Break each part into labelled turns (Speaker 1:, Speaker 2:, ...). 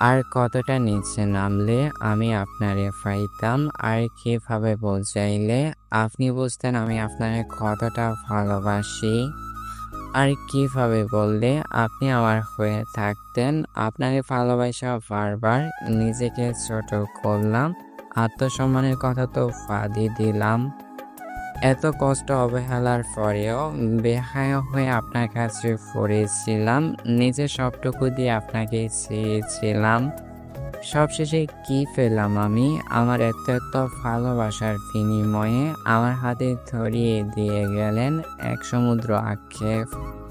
Speaker 1: আর কতটা নিচে নামলে আমি আপনারে পাইতাম? আর কীভাবে বোঝাইলে? আপনি বুঝতেন আমি আপনারে কতটা ভালোবাসি। আর কীভাবে বললে আপনি আমার হয়ে থাকতেন? আপনারে ভালোবাসা বারবার নিজেকে ছোট করলাম। আত্মসম্মানের কথা তো ফাঁদি দিলাম। এত কষ্ট অবহেলার পরেও বেহায় হয়ে আপনার কাছে পড়েছিলাম নিজের সবটুকু দিয়ে আপনাকে চেয়েছিলাম। সবশেষে কি পেলাম আমি? আমার এত এত ভালোবাসার বিনিময়ে আমার হাতে ধরিয়ে দিয়ে গেলেন এক সমুদ্র আক্ষেপ।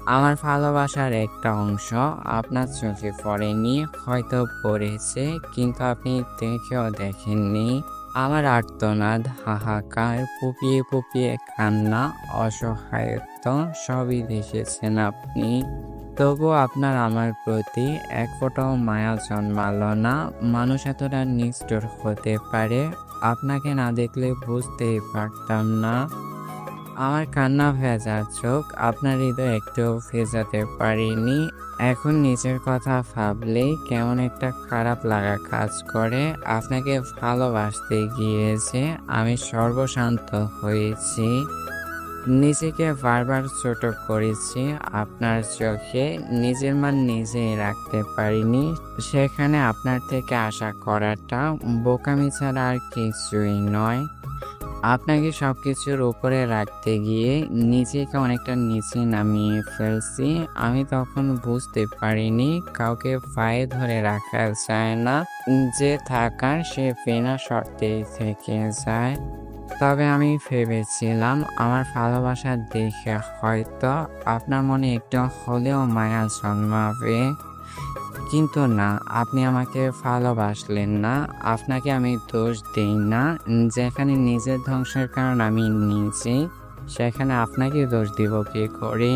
Speaker 1: আমার ভালোবাসার একটা অংশ আপনার চোখে পড়েনি, হয়তো পড়েছে, কিন্তু আপনি দেখেও দেখেননি। আমার আর্তনাদ, হাহাকার পুপিয়ে পুপিয়ে কান্না, অসহায়ত্ব সবই দেখেছেন আপনি। তবু আপনার আমার প্রতি এক ফোটাও মায়া জন্মালো না। মানুষ এতটা নিষ্ঠুর হতে পারে, আপনাকে না দেখলে বুঝতেই পারতাম না। আমার কান্না ভেজা চোখ আপনার হৃদয় একটু ভেজাতে পারিনি। এখন নিজের কথা ভাবলেই কেমন একটা খারাপ লাগা কাজ করে। আপনাকে ভালোবাসতে গিয়েছে, আমি সর্বশান্ত হয়েছি। নিজেকে বারবার ছোট করেছি, আপনার চোখে নিজের মান নিজেই রাখতে পারিনি। সেখানে আপনার থেকে আশা করাটা বোকামি ছাড়া আর কিছুই নয়। আপনাকে সব কিছুর উপরে রাখতে গিয়ে নিজেকে অনেকটা নিচে নামিয়ে ফেলছি। আমি তখন বুঝতে পারিনি, কাউকে পায়ে ধরে রাখা যায় না, যে থাকার সে বিনা শর্তেই থেকে যায়। তবে আমি ভেবেছিলাম, আমার ভালোবাসা দেখে হয়তো আপনার মনে একটু হলেও মায়া জন্মাবে। কিন্তু না, আপনি আমাকে ভালোবাসলেন না, আপনাকে আমি দোষ দিই না, যেখানে নিজের ধ্বংসের কারণ আমি নিজে সেখানে আপনাকে দোষ দিব কি করে?